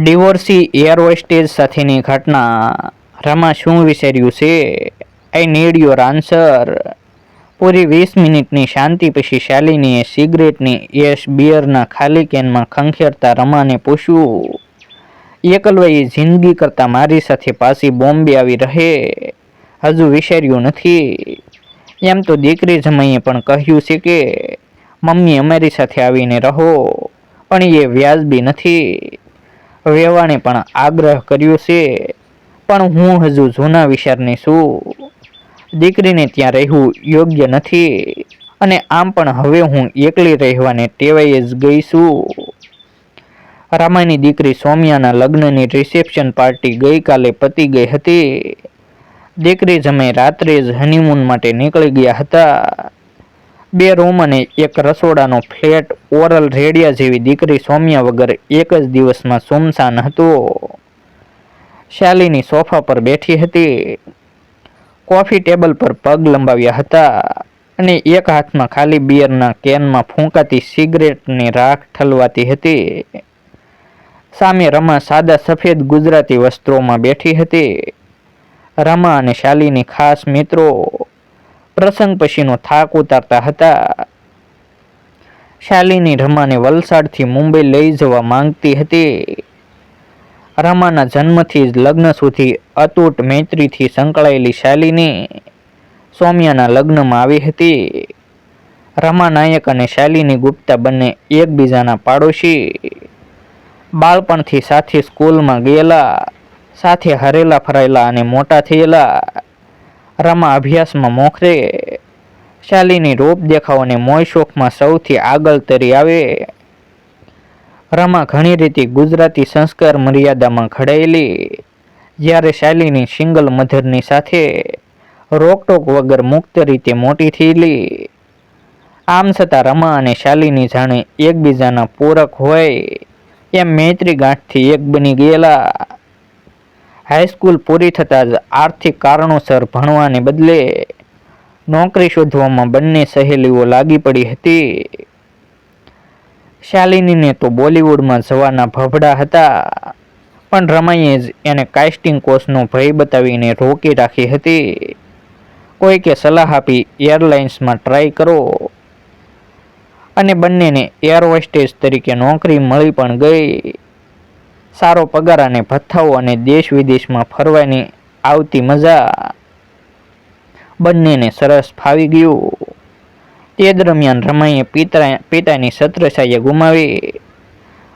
Divorcee air hostage સાથેની ઘટના. રમા, શું વિચાર્યું છે? આઈ નીડ યોર આન્સર પૂરી વીસ મિનિટની શાંતિ પછી શાલિનીએ સિગરેટની એશ બિયરના ખાલી કેનમાં ખંખેરતા રમાને પૂછ્યું એકલવાઈ જિંદગી કરતાં મારી સાથે પાછી બોમ્બે આવી રહે? હજુ વિચાર્યું નથી. એમ તો દીકરી જમાઈએ પણ કહ્યું છે કે, મમ્મી અમારી સાથે આવીને રહો, પણ એ વ્યાજબી નથી. વેવાણે પણ આગ્રહ કર્યો છે. પણ હું હજુ જૂના વિચારની છું. દીકરીને ત્યાં રહેવું યોગ્ય નથી. અને આમ પણ હવે હું એકલી રહેવાને ટેવાઈ જ ગઈ છું. રામાની દીકરી સૌમ્યાના લગ્નની રિસેપ્શન પાર્ટી ગઈકાલે પતી ગઈ હતી. દીકરી જમે રાત્રે જ હનીમૂન માટે નીકળી ગયા હતા. બે રૂમ અને એક રસોડાનો ફ્લેટ, ઓરલ રેડિયા જેવી દીકરી સૌમ્યા વગર એક જ દિવસમાં સુમસાન હતો. શાલિની સોફા પર બેઠી હતી. કોફી ટેબલ પર પગ લંબાવ્યા હતા અને એક હાથમાં ખાલી બિયરના કેનમાં ફૂંકાતી સિગરેટની રાખ ઠલવાતી હતી. સામે રમા સાદા સફેદ ગુજરાતી વસ્ત્રોમાં બેઠી હતી. રમા અને શાલિની ખાસ મિત્રો પ્રસંગ પછીનો થાક ઉતારતા હતા. શાલિની રમાને વલસાડથી મુંબઈ લઈ જવા માંગતી હતી. રમાના જન્મથી જ લગ્ન સુધી અતૂટ મૈત્રીથી સંકળાયેલી શાલિની સૌમ્યાના લગ્નમાં આવી હતી. રમા નાયક અને શાલિની ગુપ્તા બંને એકબીજાના પાડોશી. બાળપણથી સાથે સ્કૂલમાં ગયેલા, સાથે હરેલા ફરેલા અને મોટા થયેલા. રમા અભ્યાસમાં મોખરે શાલીની રૂપ દેખાવ અને મોય શોખમાં સૌથી આગળ તરી આવે. રમા ઘણી રીતે ગુજરાતી સંસ્કાર મર્યાદામાં ઘડાયેલી જ્યારે શાલીની સિંગલ મધરની સાથે રોકટોક વગર મુક્ત રીતે મોટી થયેલી. આમ છતાં રમા અને શાલીની જાણે એકબીજાના પૂરક હોય. એમ મૈત્રી ગાંઠથી એક બની ગયેલા. હાઈસ્કૂલ પૂરી થતાં જ આર્થિક કારણોસર ભણવાને બદલે નોકરી શોધવામાં બંને સહેલીઓ લાગી પડી હતી. શાલિનીને તો બોલિવૂડમાં જવાના ભભડા હતા, પણ રમાઈએ જ એને કાસ્ટિંગ કોર્સનો ભય બતાવીને રોકી રાખી હતી. કોઈકે સલાહ આપી, એરલાઇન્સમાં ટ્રાય કરો. અને બંનેને એર હોસ્ટેજ તરીકે નોકરી મળી પણ ગઈ. સારો પગાર અને ભથ્થાઓ અને દેશ વિદેશમાં ફરવાની આવતી મજા બંનેને સરસ ફાવી ગયું. તે દરમિયાન રમાઈએ પિતા પિતાની છત્રછાયા ગુમાવી.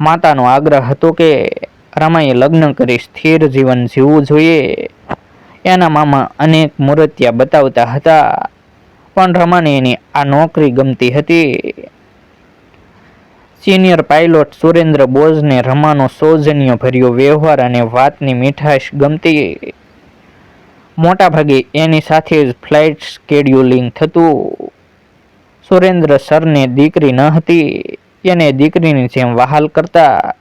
માતાનો આગ્રહ હતો કે રમાઈએ લગ્ન કરી સ્થિર જીવન જીવવું જોઈએ. એના મામા અનેક મૂર્તિયા બતાવતા હતા, પણ રમાને એની આ નોકરી ગમતી હતી. સિનિયર પાયલોટ સુરેન્દ્ર બોઝને રમાનો સૌજન્ય ભર્યો વ્યવહાર અને વાતની મીઠાશ ગમતી. મોટાભાગે એની સાથે જ ફ્લાઇટ સ્કેડ્યુલિંગ થતું. સુરેન્દ્ર સરને દીકરી ન હતી, એને દીકરીની જેમ વહાલ કરતા.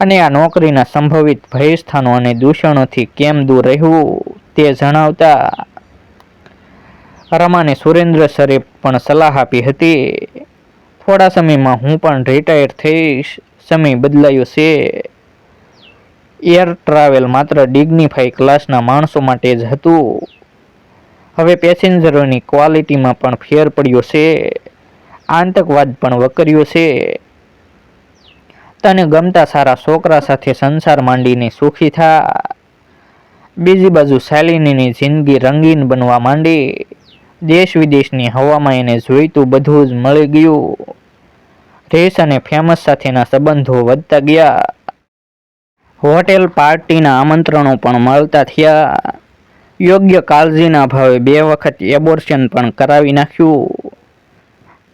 અને આ નોકરીના સંભવિત ભયસ્થાનો અને દૂષણોથી કેમ દૂર રહેવું, તે જણાવતા. રમાને સુરેન્દ્ર સરે પણ સલાહ આપી હતી થોડા સમયમાં હું પણ રિટાયર થઈશ. સમય બદલાયો છે. એર ટ્રાવેલ માત્ર ડિગ્નિફાઈ ક્લાસના માણસો માટે જ હતું. હવે પેસેન્જરોની ક્વોલિટીમાં પણ ફેર પડ્યો છે. આતંકવાદ પણ વકર્યો છે. તને ગમતા સારા છોકરા સાથે સંસાર માંડીને સુખી થા. બીજી બાજુ શાલિનીની જિંદગી રંગીન બનવા માંડી. દેશ વિદેશની હવામાં એને જોઈતું બધું જ મળી ગયું. રેસ અને ફેમસ સાથેના સંબંધો વધતા ગયા. હોટેલ પાર્ટીના આમંત્રણો પણ મળતા થયા. યોગ્ય કાળજીના ભાવે બે વખત એબોર્શન પણ કરાવી નાખ્યું.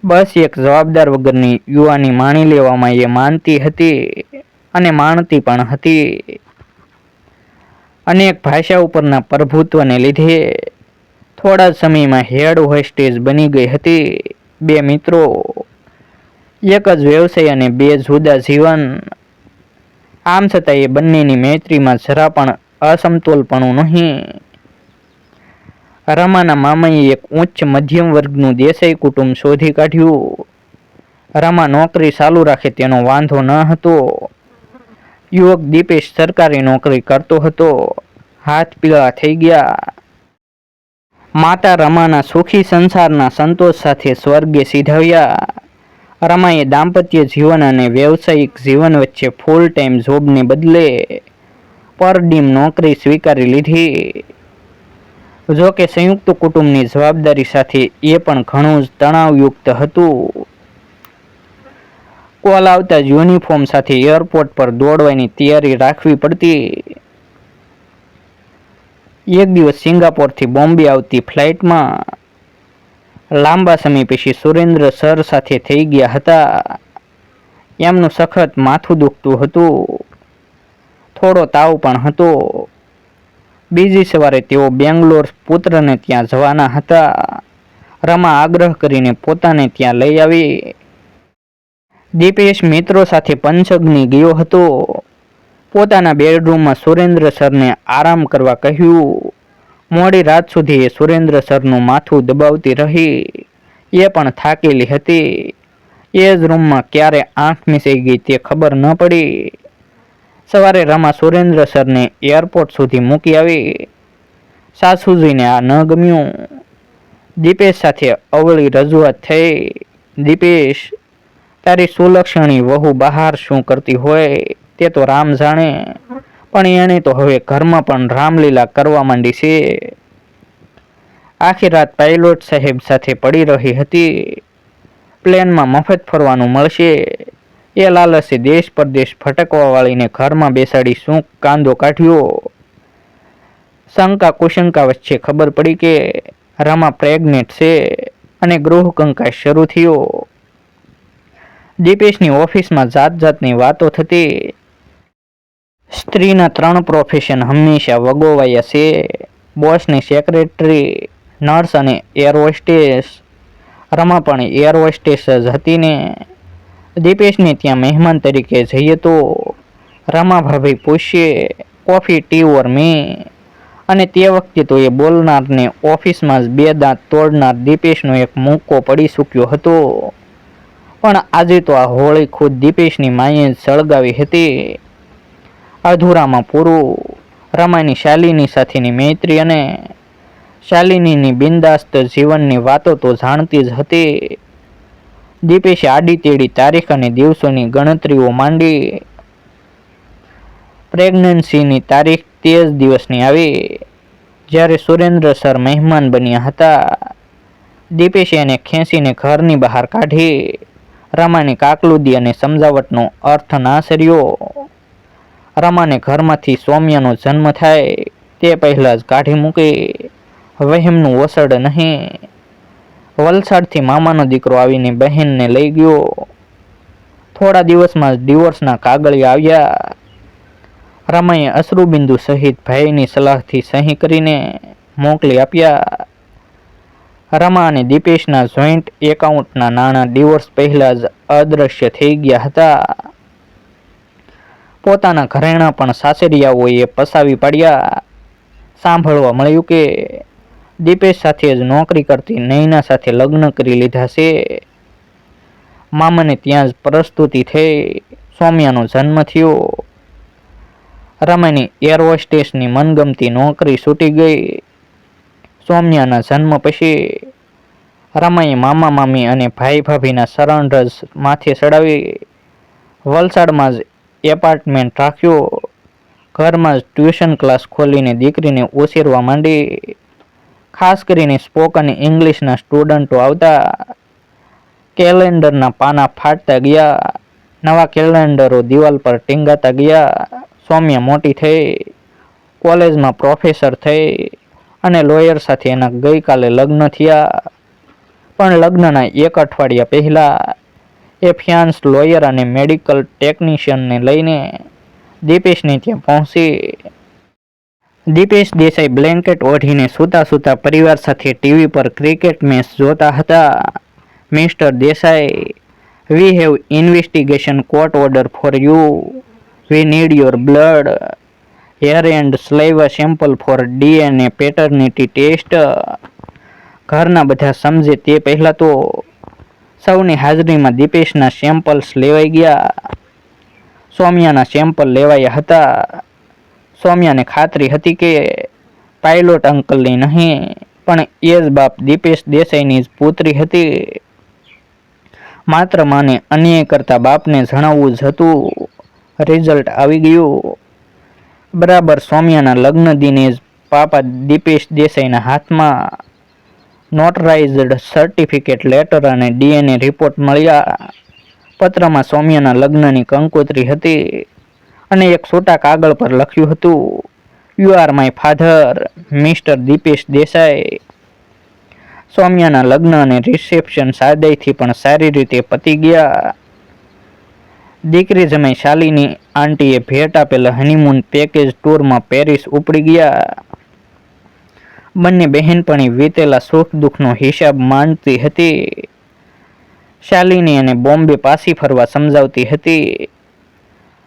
બસ એક જવાબદાર વગરની યુવાની માણી લેવામાં એ માનતી હતી અને માણતી પણ હતી. અનેક ભાષા ઉપરના પ્રભુત્વને લીધે થોડા સમયમાં હેડ હોસ્ટેજ બની ગઈ હતી. બે મિત્રો, એક જ વ્યવસાય અને બે જુદા જીવન. આમ છતાં એ બંનેની મૈત્રીમાં જરા પણ અસમતોલપણું નહીં. રમાના મામાએ એક ઉચ્ચ મધ્યમ વર્ગનું દેસાઈ કુટુંબ શોધી કાઢ્યું. રમા નોકરી ચાલુ રાખે તેનો વાંધો ન હતો. યુવક દીપેશ સરકારી નોકરી કરતો હતો. હાથ પીળા થઈ ગયા. માતા રમાના સુખી સંસારના સંતોષ સાથે સ્વર્ગે સીધવ્યા. રમાએ દાંપત્ય જીવન અને વ્યવસાયિક જીવન વચ્ચે ફૂલ ટાઈમ જોબને બદલે પર ડીમ નોકરી સ્વીકારી લીધી. જો કે સંયુક્ત કુટુંબની જવાબદારી સાથે એ પણ ઘણું જ તણાવયુક્ત હતું. કોલ આવતા જ યુનિફોર્મ સાથે એરપોર્ટ પર દોડવાની તૈયારી રાખવી પડતી. એક દિવસ સિંગાપોરથી બોમ્બે આવતી ફ્લાઇટમાં લાંબા સમય પછી સુરેન્દ્ર સર સાથે થઈ ગયા હતા. એમનું સખત માથું દુખતું હતું. થોડો તાવ પણ હતો. બીજી સવારે તેઓ બેંગ્લોર પુત્રને ત્યાં જવાના હતા. રમા આગ્રહ કરીને પોતાને ત્યાં લઈ આવી. દીપેશ મિત્રો સાથે પંચગની ગયો હતો. પોતાના બેડરૂમમાં સુરેન્દ્ર સરને આરામ કરવા કહ્યું. મોડી રાત સુધી એ સુરેન્દ્ર સરનું માથું દબાવતી રહી. એ પણ થાકેલી હતી. એ જ રૂમમાં ક્યારે આંખ મિસાઈ ગઈ તે ખબર ન પડી. સવારે રમા સુરેન્દ્ર સરને એરપોર્ટ સુધી મૂકી આવી. સાસુજીને આ ન ગમ્યું. દીપેશ સાથે અવળી રજૂઆત થઈ. દીપેશ, તારી સુલક્ષણી વહુ બહાર શું કરતી હોય? તે તો રામ જાણે. પણ એણે તો હવે ઘરમાં પણ રામલીલા કરવા માંડી છે. આખી રાત પાયલોટ સાહેબ સાથે પડી રહી હતી. પ્લેનમાં મફત ફરવાનું મળશે. એ લાલસે દેશ પરદેશ ભટકવા વાળીને ઘરમાં બેસાડી શું કાંદો કાઢ્યો? શંકા કુશંકા વચ્ચે ખબર પડી કે રમા પ્રેગ્નેટ છે અને ગૃહ કંકાશ શરૂ થયો. દીપેશની ઓફિસમાં જાત જાતની વાતો થતી સ્ત્રીના ત્રણ પ્રોફેશન હંમેશા વગોવાયા છે. બોસની સેક્રેટરી નર્સ અને એર હોસ્ટેસ રમા પણ એર હોસ્ટેસ જ હતી ને. દીપેશને ત્યાં મહેમાન તરીકે જઈએ તો રમાભાભી પૂછીએ કોફી ટી ઓર મે અને તે વખતે તો એ બોલનારને ઓફિસમાં જ બે દાંત તોડનાર દીપેશનો એક મૂકો પડી ચૂક્યો હતો. પણ આજે તો આ હોળી ખુદ દીપેશની માએ સળગાવી હતી. અધૂરામાં પૂરું. રમાની શાલિની સાથેની મૈત્રી અને શાલિનીની બિંદાસ્ત જીવનની વાતો તો જાણતી જ હતી. દીપેશે આડી તેડી તારીખ અને દિવસોની ગણતરીઓ માંડી. પ્રેગ્નન્સીની તારીખ તે જ દિવસની આવી, જ્યારે સુરેન્દ્ર સર મહેમાન બન્યા હતા. દીપેશે એને ખેંચીને ઘરની બહાર કાઢી. રમાની કાકલુદી અને સમજાવટનો અર્થ ના સર્યો. રમાને ઘરમાંથી સૌમ્યનો જન્મ થાય તે પહેલાં જ કાઢી મૂકી વહેમનું વસડ નહીં. વલસાડથી મામાનો દીકરો આવીને બહેનને લઈ ગયો. થોડા દિવસમાં જ ડિવોર્સના કાગળિયા આવ્યા. રમાએ અશ્રુબિંદુ સહિત ભાઈની સલાહથી સહી કરીને મોકલી આપ્યા. રમા અને દીપેશના જોઈન્ટ એકાઉન્ટના નાણાં ડિવોર્સ પહેલાં જ અદૃશ્ય થઈ ગયા હતા. પોતાના ઘરેણા પણ સાસરિયાઓએ પસાવી પાડ્યા. સાંભળવા મળ્યું કે દીપેશ સાથે જ નોકરી કરતી નૈના સાથે લગ્ન કરી લીધા છે. મામાને ત્યાં જ પ્રસ્તુતિ થઈ. સૌમ્યાનો જન્મ થયો. રમાની એર હોસ્ટેસની મનગમતી નોકરી છૂટી ગઈ. સૌમ્યાના જન્મ પછી રમાએ મામા, મામી અને ભાઈ ભાભીના શરણ રજ માથે ચડાવી. વલસાડમાં જ એપાર્ટમેન્ટ રાખ્યો. ઘરમાં ટ્યુશન ક્લાસ ખોલીને દીકરીને ઓસેરવા માંડી. ખાસ કરીને સ્પોકન ઇંગ્લિશના સ્ટુડન્ટો આવતા કેલેન્ડરના પાના ફાટતા ગયા. નવા કેલેન્ડરો દિવાલ પર ટીંગાતા ગયા. સૌમ્ય મોટી થઈ. કોલેજમાં પ્રોફેસર થઈ અને લોયર સાથે એના ગઈકાલે લગ્ન થયા. પણ લગ્નના એક અઠવાડિયા પહેલાં એ ફિયાન્સ લોયર અને મેડિકલ ટેકનિશિયનને લઈને દીપેશને ત્યાં પહોંચી. દીપેશ દેસાઈ બ્લેન્કેટ ઓઢીને સૂતા સૂતા પરિવાર સાથે ટીવી પર ક્રિકેટ મેચ જોતા હતા. Mister Desai we have investigation court order for you we need your blood hair and saliva sample for DNA paternity test ઘરના બધા સમજે તે પહેલાં તો સૌની હાજરીમાં દીપેશના સેમ્પલ્સ લેવાઈ ગયા. સૌમ્યાના સેમ્પલ લેવાયા હતા. સૌમ્યાને ખાતરી હતી કે પાયલોટ અંકલની નહીં, પણ એ જ બાપ દીપેશ દેસાઈની જ પુત્રી હતી. માત્ર માને અન્યાય કરતા બાપને જણાવવું જ હતું. રિઝલ્ટ આવી ગયું. બરાબર સૌમ્યાના લગ્ન દિને જ પાપા દીપેશ દેસાઈના હાથમાં નોટરાઇઝડ સર્ટિફિકેટ લેટર અને ડીએનએ રિપોર્ટ મળ્યા. પત્રમાં સૌમ્યાના લગ્નની કંકોત્રી હતી અને એક છોટા કાગળ પર લખ્યું હતું you are my father mister Dipesh Desai સૌમ્યાના લગ્ન અને રિસેપ્શન સાદાઈથી પણ સારી રીતે પતી ગયા. દીકરી જમાઈ શાલીની આંટીએ ભેટ આપેલા હનીમૂન પેકેજ ટૂરમાં પેરિસ ઉપડી ગયા. બંને બહેનપણી વીતેલા સુખ દુઃખનો હિસાબ માંડતી હતી. શાલિની અને બોમ્બે પાસી ફરવા સમજાવતી હતી.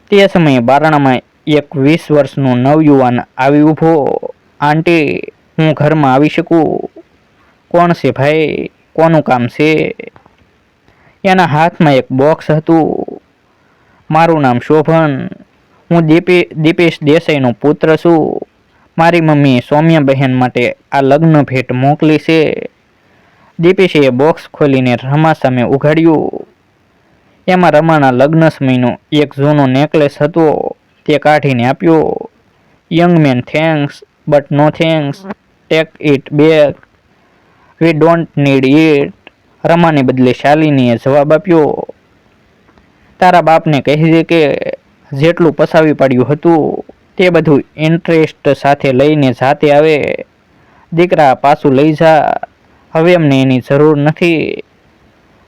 તે સમયે બારણામાં એક વીસ વર્ષનું નવયુવાન આવી ઊભો, આંટી, હું ઘરમાં આવી શકું? કોણ છે ભાઈ? કોનું કામ છે? એના હાથમાં એક બોક્સ હતું. મારું નામ શોભન. હું દીપે, દીપેશ દેસાઈનો પુત્ર છું. મારી મમ્મીએ સૌમ્યા બહેન માટે આ લગ્ન ભેટ મોકલી છે. દીપેશીએ બોક્સ ખોલીને રમા સામે ઉઘાડ્યું. એમાં રમાના લગ્ન સમયનો એક જૂનો નેકલેસ હતો, તે કાઢીને આપ્યો. Young man thanks but no thanks take it back we don't need it રમાને બદલે શાલિનીએ જવાબ આપ્યો. તારા બાપને કહેજે કે, જેટલું પસાવી પાડ્યું હતું તે બધું ઇન્ટરેસ્ટ સાથે લઈને જાતે આવે દીકરા પાછું લઈ જા. હવે અમને એની જરૂર નથી.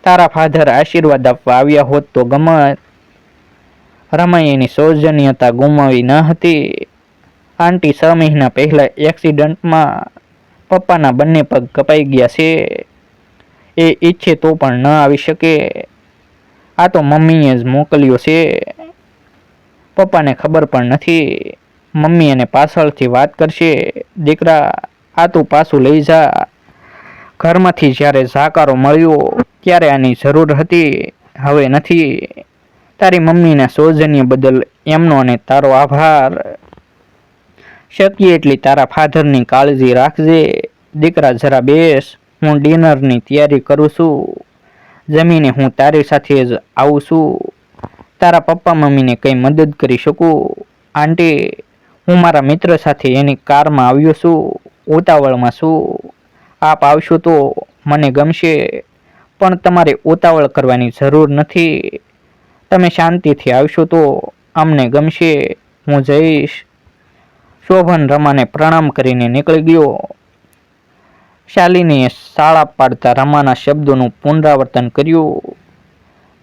તારા ફાધર આશીર્વાદ આપવા આવ્યા હોત તો ગમત. રમાઈ એની સૌજન્યતા ગુમાવી ન હતી. આંટી છ મહિના પહેલા એક્સિડન્ટમાં પપ્પાના બંને પગ કપાઈ ગયા છે. એ ઈચ્છે તો પણ ન આવી શકે. આ તો મમ્મીએ જ મોકલ્યો છે. પપ્પાને ખબર પણ નથી. મમ્મી એને પાછળથી વાત કરશે, દીકરા, આ તું પાછું લઈ જા. ઘરમાંથી જ્યારે ઝાકારો મળ્યો, ત્યારે આની જરૂર હતી, હવે નથી. તારી મમ્મીના સૌજન્ય બદલ એમનો અને તારો આભાર. શક્ય એટલી તારા ફાધરની કાળજી રાખજે. દીકરા, જરા બેસ. હું ડિનરની તૈયારી કરું છું. જમીને હું તારી સાથે જ આવું છું. તારા પપ્પા મમ્મીને કંઈ મદદ કરી શકું? આંટી હું મારા મિત્ર સાથે એની કારમાં આવ્યો છું, ઉતાવળમાં છું. આપ આવશો તો મને ગમશે, પણ તમારે ઉતાવળ કરવાની જરૂર નથી. તમે શાંતિથી આવશો તો અમને ગમશે. હું જઈશ. શોભન રમાને પ્રણામ કરીને નીકળી ગયો. શાલિનીએ શાળા પાડતા રમાના શબ્દોનું પુનરાવર્તન કર્યું.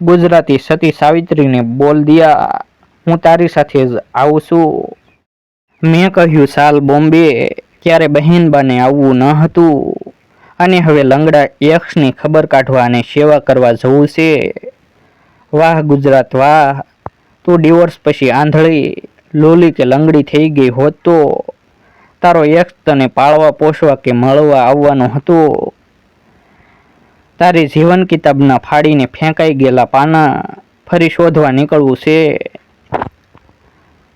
ગુજરાતી સતી સાવિત્રીને બોલ દિયા, હું તારી સાથે જ આવું છું. મેં કહ્યું, સાલ બોમ્બે ક્યારે બહેન બને આવવું ન હતું? અને હવે લંગડા યક્ષની ખબર કાઢવા અને સેવા કરવા જવું છે? વાહ ગુજરાત, વાહ! તું ડિવોર્સ પછી આંધળી, લોલી કે લંગડી થઈ ગઈ હોત તો? તારો યક્ષ તને પાળવા, પોષવા કે મળવા આવવાનો હતો? તારી જીવન કિતાબના ફાડીને ફેંકાઈ ગયેલા પાના ફરી શોધવા નીકળવું છે?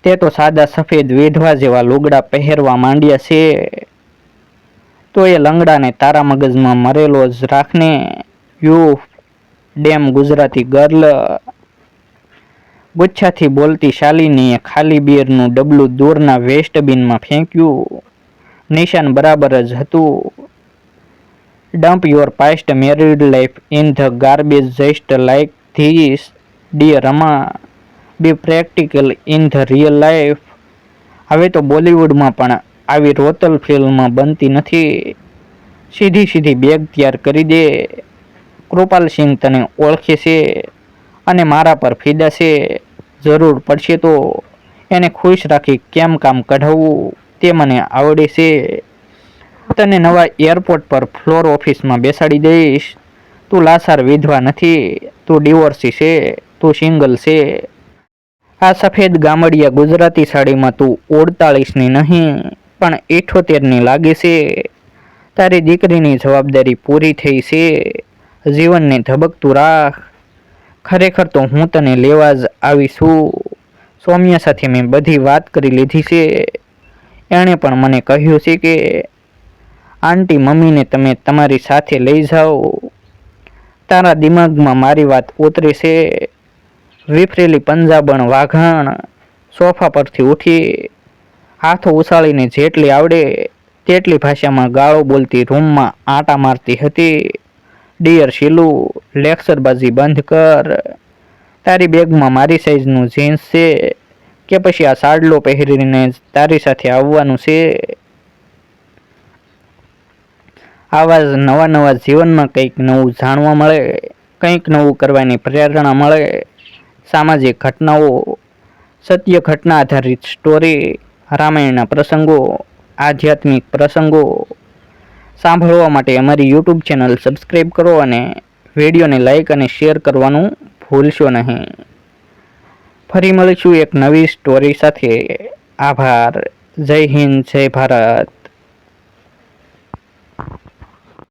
તે તો સાદા સફેદ વેઢવા જેવા લુગડા પહેરવા માંડ્યા છે. તો એ લંગડાને તારા મગજમાં મરેલો જ રાખને યુ ડેમ ગુજરાતી ગર્લ. ગુચ્છાથી બોલતી શાલિનીએ ખાલી બિયરનું ડબલું દૂરના વેસ્ટબિનમાં ફેંક્યું. નિશાન બરાબર જ હતું. Dump your past married life in the garbage just like this dear Rama be practical in the real life હવે તો બોલિવૂડમાં પણ આવી રોતલ ફિલ્મ બનતી નથી. સીધી સીધી બેગ તૈયાર કરી દે. કૃપાલ સિંહ તને ઓળખે છે અને મારા પર ફિદા છે. જરૂર પડશે તો એને ખુશ રાખી કેમ કામ કઢાવવું તે મને આવડે છે. તને નવા એરપોર્ટ પર ફ્લોર ઓફિસમાં બેસાડી દઈશ. તું લાસાર વિધવા નથી. તું ડિવોર્સી છે. તું સિંગલ છે. આ સફેદ ગામડિયા ગુજરાતી સાડીમાં તું ઓડતાળીસની નહીં, પણ ઇઠોતેરની લાગે છે. તારી દીકરીની જવાબદારી પૂરી થઈ છે. જીવનને ધબકતું રાખ. ખરેખર તો હું તને લેવા જ આવી છું. સૌમ્ય સાથે મેં બધી વાત કરી લીધી છે. એણે પણ મને કહ્યું છે કે, આંટી મમ્મીને તમે તમારી સાથે લઈ જાઓ. તારા દિમાગમાં મારી વાત ઉતરે છે. વિફરેલી પંજાબણ, વાઘાણ, સોફા પરથી ઉઠી હાથો ઉછાળીને જેટલી આવડે તેટલી ભાષામાં ગાળો બોલતી, રૂમમાં આંટા મારતી હતી. ડિયર શીલુ લેક્ચરબાજી બંધ કર. તારી બેગમાં મારી સાઈઝનું જીન્સ છે કે પછી આ સાડલો પહેરીને તારી સાથે આવવાનું છે? આવા જ નવા નવા જીવનમાં કંઈક નવું જાણવા મળે, કંઈક નવું કરવાની પ્રેરણા મળે. સામાજિક ઘટનાઓ, સત્ય ઘટના આધારિત સ્ટોરી રામાયણના પ્રસંગો, આધ્યાત્મિક પ્રસંગો. સાંભળવા માટે અમારી યુટ્યુબ ચેનલ સબસ્ક્રાઈબ કરો અને વિડીયોને લાઈક અને શેર કરવાનું ભૂલશો નહીં. ફરી મળીશું એક નવી સ્ટોરી સાથે. આભાર. જય હિન્દ, જય ભારત.